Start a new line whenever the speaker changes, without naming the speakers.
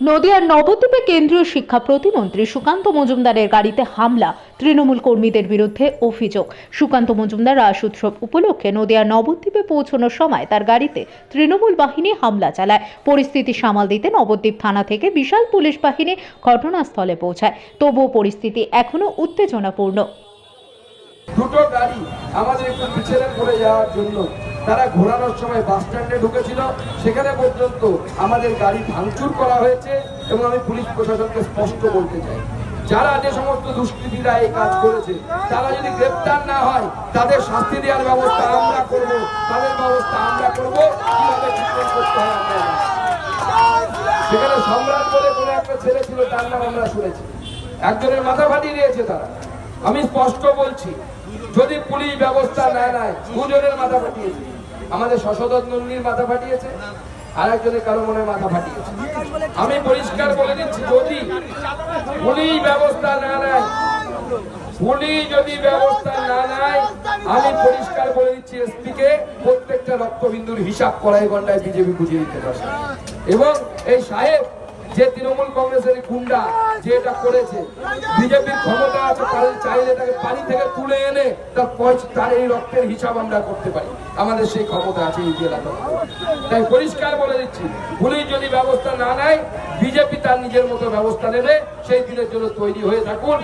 নদিয়ার নবদ্বীপে কেন্দ্রীয় শিক্ষা প্রতিমন্ত্রী সুকান্ত মজুমদারের গাড়িতে হামলা। তৃণমূল কর্মীদের বিরুদ্ধে অভিযোগ। সুকান্ত মজুমদার রাস উৎসব উপলক্ষে নদিয়ার নবদ্বীপে পৌঁছানোর সময় তার গাড়িতে তৃণমূল বাহিনী হামলা চালায়। পরিস্থিতি সামাল দিতে নবদ্বীপ থানা থেকে বিশাল পুলিশ বাহিনী ঘটনাস্থলে পৌঁছায়। তবুও পরিস্থিতি এখনও উত্তেজনাপূর্ণ।
দুটো গাড়ি আমাদের একটু পিছনে পড়ে যাওয়ার জন্য। তারা ঘোরানোর সময় বাস স্ট্যান্ডে ঢুকেছিল। সেখানে পর্যন্ত আমাদের গাড়ি ভাঙচুর করা হয়েছে এবং আমি পুলিশ প্রশাসনকে স্পষ্ট বলতে চাই। যারা যে সমস্ত দুষ্কৃতীরা এই কাজ করেছে, তারা যদি গ্রেপ্তার না হয়, তাদের শাস্তি দেওয়ার ব্যবস্থা আমরা করব। তাদের ব্যবস্থা আমরা করব। কীভাবে সেখানে সম্রাট বলে কোনো একটা ছেলে ছিল, তার নাম আমরা শুনেছি। একজনের মাথা ফাটিয়ে দিয়েছে তারা। আমি স্পষ্ট বলছি, যদি পুলিশ ব্যবস্থা না নেয় দুজনের মাথা ফাটিয়েছে। আমাদের শশধর নন্দীর মাথা ফাটিয়েছে আর একজনের কারও মনে মাথা ফাটিয়েছে। আমি পরিষ্কার বলে দিচ্ছি, যদি পুলিশ ব্যবস্থা না নেয়, পুলিশ যদি ব্যবস্থা না নেয়, আমি পরিষ্কার বলে দিচ্ছি এসপি কে প্রত্যেকটা রক্তবিন্দুর হিসাব করাই ঘন্টায় বিজেপি বুঝিয়ে দিতে পারবে এবং এই সাহেব যে তৃণমূল কংগ্রেসের গুন্ডা যে এটা করেছে, বিজেপির ক্ষমতা আছে চাইলে তাকে পানি থেকে তুলে এনে তার তার এই রক্তের হিসাব আমরা করতে পারি। আমাদের সেই ক্ষমতা আছে এই জেলা তাই পরিষ্কার বলে দিচ্ছি, পুলিশ যদি ব্যবস্থা না নেয়, বিজেপি তার নিজের মতো ব্যবস্থা নেবে, সেই দিনের জন্য তৈরি হয়ে থাকুন।